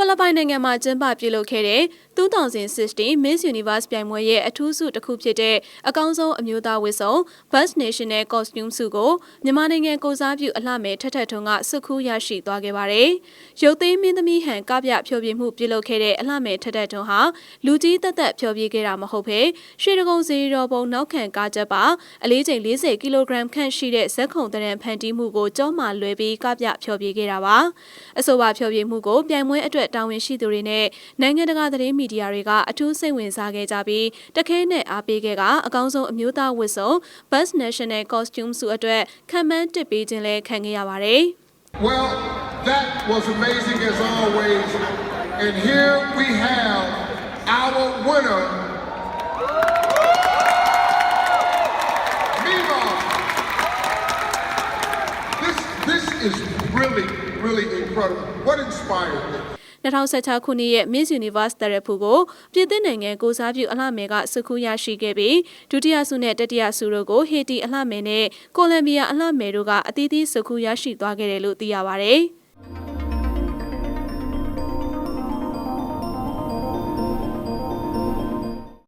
ဖိလစ်ပိုင်နိုင်ငံမှာကျင်းပပြုလုပ်ခဲ့တဲ့ 2016 Miss Universe ပြိုင်ပွဲရဲ့အထူးဆုတစ်ခုဖြစ်တဲ့အကောင်းဆုံးအမျိုးသားဝတ်စုံ Best National Costume ဆုကိုမြန်မာနိုင်ငံကိုစားပြုအလှမယ်ထက်ထက်ထွန်းကဆုခူးရရှိသွားခဲ့ပါတယ်။ရုပ်သိမ်းမင်းသမီးဟန်ကပြဖျော်ဖြေမှုပြုလုပ်ခဲ့တဲ့အလှမယ်ထက်ထက်ထွန်းဟာလူကြီးတက်တက်ဖျော်ဖြေခဲ့တာမဟုတ်ဘဲရွှေတကုံစီတော်ပုံနောက်ခံကားချက်ပါအလေးချိန်40ကီလိုဂရမ်ခန့်ရှိတဲ့ဇက်ခုံတရံဖန်တီးမှုကိုကြောမှလွယ်ပြီးကပြဖျော်ဖြေခဲ့တာပါ။အဆိုပါဖျော်ဖြေမှုကိုပြိုင်ပွဲအတွက်တာဝန်ရှိသူတွေနဲ့နိုင်ငံတကာသတင်းမီဒီယာတွေကအထူးစိတ်ဝင်စားခဲ့ကြပြီးတခဲနဲ့အားပေးခဲ့ကအကောင်းဆုံးအမျိုးသားဝတ်စုံ Best National Costume ဆုအတွက်ခံမှန်းတစ်ပေးခြင်းလည်းခံခဲ့ရပါတယ်။ Well, that was amazing as always. And here we have our winner, Mima. This, this is really, really incredible. What inspired this? 2016ခုနှစ်ရဲ့ Miss Universe တရဖူကိုပြည်သစ်နိုင်ငံကိုစားပြုအလှမယ်ကစုခုရရှိခဲ့ပြီးဒုတိယဆုနဲ့တတိယဆုတို့ကိုဟေတီအလှမယ်နဲ့ကိုလံဘီယာအလှမယ်တို့ကအသီးသီးစုခုရရှိသွားခဲ့တယ်လို့သိရပါဗျ။